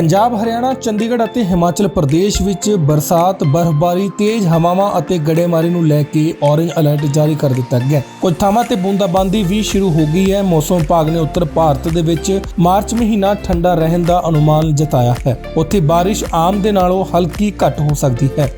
ਪੰਜਾਬ, ਹਰਿਆਣਾ, ਚੰਡੀਗੜ੍ਹ ਅਤੇ ਹਿਮਾਚਲ ਪ੍ਰਦੇਸ਼ ਵਿੱਚ ਬਰਸਾਤ, ਬਰਫ਼ਬਾਰੀ, ਤੇਜ਼ ਹਵਾਵਾਂ ਅਤੇ ਗੜੇਮਾਰੀ ਨੂੰ ਲੈ ਕੇ ਔਰੰਜ ਅਲਰਟ ਜਾਰੀ ਕਰ ਦਿੱਤਾ ਗਿਆ ਕੁਝ ਥਾਵਾਂ ਤੇ ਬੂੰਦਾਬਾਂਦੀ ਵੀ ਸ਼ੁਰੂ ਹੋ ਗਈ ਹੈ। ਮੌਸਮ ਵਿਭਾਗ ਨੇ ਉੱਤਰ ਭਾਰਤ ਦੇ ਵਿੱਚ ਮਾਰਚ ਮਹੀਨਾ ਠੰਡਾ ਰਹਿਣ ਦਾ ਅਨੁਮਾਨ ਜਤਾਇਆ ਹੈ। ਉੱਥੇ ਬਾਰਿਸ਼ ਆਮ ਦੇ ਨਾਲੋਂ ਹਲਕੀ ਘੱਟ ਹੋ ਸਕਦੀ ਹੈ।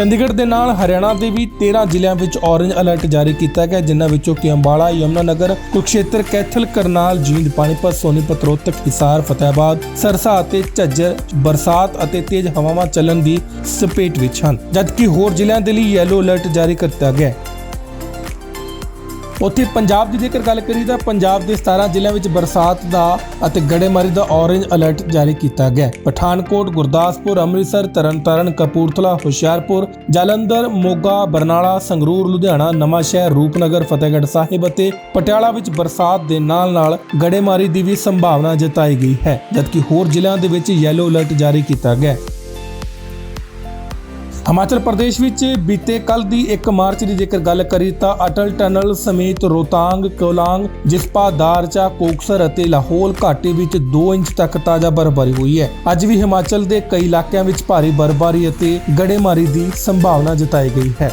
ਚੰਡੀਗੜ੍ਹ ਦੇ ਨਾਲ ਹਰਿਆਣਾ ਦੇ ਵੀ 13 ਜ਼ਿਲ੍ਹਿਆਂ ਵਿੱਚ ਔਰੰਜ ਅਲਰਟ ਜਾਰੀ ਕੀਤਾ ਗਿਆ, ਜਿਨ੍ਹਾਂ ਵਿੱਚੋਂ ਕਿ ਅੰਬਾਲਾ ਯਮੁਨਾਨਗਰ, ਕੁਰਕਸ਼ੇਤਰ, ਕੈਥਲ, ਕਰਨਾਲ, ਜੀਂਦ, ਪਾਣੀਪਤ, ਸੋਨੀਪਤ, ਰੋਹਤਕ, ਹਿਸਾਰ ਫਤਿਆਬਾਦ ਸਰਸਾ ਅਤੇ ਝੱਜਰ, ਬਰਸਾਤ ਅਤੇ ਤੇਜ਼ ਹਵਾਵਾਂ ਚੱਲਣ ਦੀ ਸਪੇਟ ਵਿੱਚ ਹਨ। ਜਦਕਿ ਹੋਰ ਜ਼ਿਲ੍ਹਿਆਂ ਦੇ ਲਈ ਯੈਲੋ ਅਲਰਟ ਜਾਰੀ ਕੀਤਾ ਗਿਆ। ਉੱਥੇ ਪੰਜਾਬ ਦੀ ਜੇਕਰ ਗੱਲ ਕਰੀ ਤਾਂ ਪੰਜਾਬ ਦੇ 17 ਜ਼ਿਲ੍ਹਿਆਂ ਵਿੱਚ ਬਰਸਾਤ ਦਾ ਅਤੇ ਗੜੇਮਾਰੀ ਦਾ ਔਰੇਂਜ ਅਲਰਟ ਜਾਰੀ ਕੀਤਾ ਗਿਆ ਪਠਾਨਕੋਟ, ਗੁਰਦਾਸਪੁਰ, ਅੰਮ੍ਰਿਤਸਰ, ਤਰਨਤਾਰਨ, ਕਪੂਰਥਲਾ, ਹੁਸ਼ਿਆਰਪੁਰ, ਜਲੰਧਰ, ਮੋਗਾ, ਬਰਨਾਲਾ, ਸੰਗਰੂਰ, ਲੁਧਿਆਣਾ, ਨਵਾਂਸ਼ਹਿਰ, ਰੂਪਨਗਰ, ਫਤਿਹਗੜ੍ਹ ਸਾਹਿਬ ਅਤੇ ਪਟਿਆਲਾ ਵਿੱਚ ਬਰਸਾਤ ਦੇ ਨਾਲ-ਨਾਲ ਗੜੇਮਾਰੀ ਦੀ ਵੀ ਸੰਭਾਵਨਾ ਜਤਾਈ ਗਈ ਹੈ, ਜਦਕਿ ਹੋਰ ਜ਼ਿਲ੍ਹਿਆਂ ਦੇ ਵਿੱਚ ਯੈਲੋ ਅਲਰਟ ਜਾਰੀ ਕੀਤਾ ਗਿਆ ਹਿਮਾਚਲ ਪ੍ਰਦੇਸ਼ ਵਿੱਚ ਬੀਤੇ ਕੱਲ ਦੀ 1 ਮਾਰਚ ਦੀ ਜੇਕਰ ਗੱਲ ਕਰੀ ਤਾਂ ਅਟਲ ਟਨਲ ਸਮੇਤ ਰੋਤਾਂਗ ਕੋਲਾਂਗ, ਜਿਸਪਾ, ਦਾਰਚਾ, ਕੋਕਸਰ ਅਤੇ ਲਾਹੌਲ ਘਾਟੀ ਵਿੱਚ 2 ਇੰਚ ਤੱਕ ਤਾਜ਼ਾ ਬਰਫ਼ਬਾਰੀ ਹੋਈ ਹੈ। ਅੱਜ ਵੀ ਹਿਮਾਚਲ ਦੇ ਕਈ ਇਲਾਕਿਆਂ ਵਿੱਚ ਭਾਰੀ ਬਰਫ਼ਬਾਰੀ ਅਤੇ ਗੜੇਮਾਰੀ ਦੀ ਸੰਭਾਵਨਾ ਜਤਾਈ ਗਈ ਹੈ।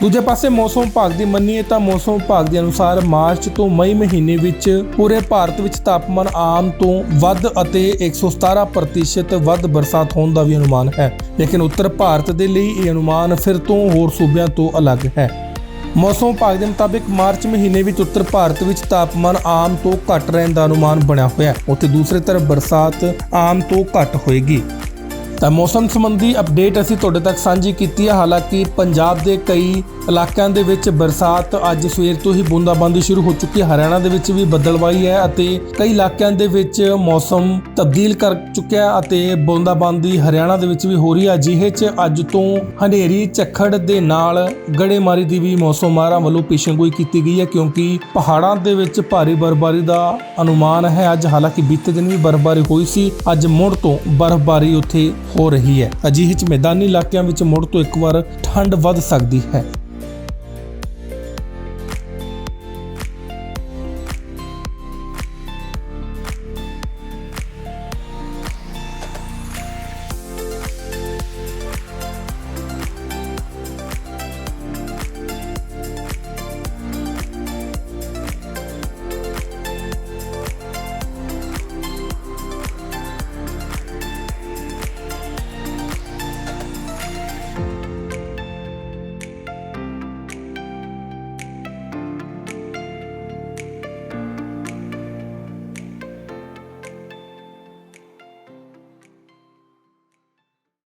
ਦੂਜੇ ਪਾਸੇ ਮੌਸਮ ਵਿਭਾਗ ਦੀ ਮੰਨੀਏ ਤਾਂ ਮੌਸਮ ਵਿਭਾਗ ਦੇ ਅਨੁਸਾਰ ਮਾਰਚ ਤੋਂ ਮਈ ਮਹੀਨੇ ਵਿੱਚ ਪੂਰੇ ਭਾਰਤ ਵਿੱਚ ਤਾਪਮਾਨ ਆਮ ਤੋਂ ਵੱਧ ਅਤੇ 117% ਵੱਧ ਬਰਸਾਤ ਹੋਣ ਦਾ ਵੀ ਅਨੁਮਾਨ ਹੈ। ਲੇਕਿਨ ਉੱਤਰ ਭਾਰਤ ਦੇ ਲਈ ਇਹ ਅਨੁਮਾਨ ਫਿਰ ਤੋਂ ਹੋਰ ਸੂਬਿਆਂ ਤੋਂ ਅਲੱਗ ਹੈ। ਮੌਸਮ ਵਿਭਾਗ ਦੇ ਮੁਤਾਬਿਕ ਮਾਰਚ ਮਹੀਨੇ ਵਿੱਚ ਉੱਤਰ ਭਾਰਤ ਵਿੱਚ ਤਾਪਮਾਨ ਆਮ ਤੋਂ ਘੱਟ ਰਹਿਣ ਦਾ ਅਨੁਮਾਨ ਬਣਿਆ ਹੋਇਆ ਹੈ। ਉੱਥੇ ਦੂਸਰੇ ਤਰਫ ਬਰਸਾਤ ਆਮ ਤੋਂ ਘੱਟ ਹੋਏਗੀ। ਤਾਂ ਮੌਸਮ ਸੰਬੰਧੀ ਅਪਡੇਟ ਅਸੀਂ ਤੁਹਾਡੇ ਤੱਕ ਸਾਂਝੀ ਕੀਤੀ ਹੈ ਹਾਲਾਂਕਿ ਪੰਜਾਬ ਦੇ ਕਈ ਇਲਾਕਿਆਂ ਦੇ ਵਿੱਚ ਬਰਸਾਤ ਅੱਜ ਸਵੇਰ ਤੋਂ ਹੀ ਬੂੰਦਾਬਾਂਦੀ ਸ਼ੁਰੂ ਹੋ ਚੁੱਕੀ ਹੈ। ਹਰਿਆਣਾ ਦੇ ਵਿੱਚ ਵੀ ਬੱਦਲਵਾਈ ਹੈ ਅਤੇ ਕਈ ਇਲਾਕਿਆਂ ਦੇ ਵਿੱਚ ਮੌਸਮ ਤਬਦੀਲ ਕਰ ਚੁੱਕਿਆ ਅਤੇ ਬੂੰਦਾਬਾਂਦੀ ਹਰਿਆਣਾ ਦੇ ਵਿੱਚ ਵੀ ਹੋ ਰਹੀ ਹੈ। ਅਜਿਹੇ 'ਚ ਅੱਜ ਤੋਂ ਹਨੇਰੀ ਝੱਖੜ ਦੇ ਨਾਲ ਗੜੇਮਾਰੀ ਦੀ ਵੀ ਮੌਸਮ ਮਾਹਰਾਂ ਵੱਲੋਂ ਪੇਸ਼ੀਨਗੋਈ ਕੀਤੀ ਗਈ ਹੈ ਕਿਉਂਕਿ ਪਹਾੜਾਂ ਦੇ ਵਿੱਚ ਭਾਰੀ ਬਰਫ਼ਬਾਰੀ ਦਾ ਅਨੁਮਾਨ ਹੈ। ਅੱਜ ਹਾਲਾਂਕਿ ਬੀਤੇ ਦਿਨ ਵੀ ਬਰਫ਼ਬਾਰੀ ਹੋਈ ਸੀ। ਅੱਜ ਮੁੜ ਤੋਂ ਬਰਫ਼ਬਾਰੀ ਉੱਥੇ ਹੋ ਰਹੀ ਹੈ। ਅਜਿਹੇ 'ਚ ਮੈਦਾਨੀ ਇਲਾਕਿਆਂ ਵਿੱਚ ਮੁੜ ਤੋਂ ਇੱਕ ਵਾਰ ਠੰਡ ਵੱਧ ਸਕਦੀ ਹੈ।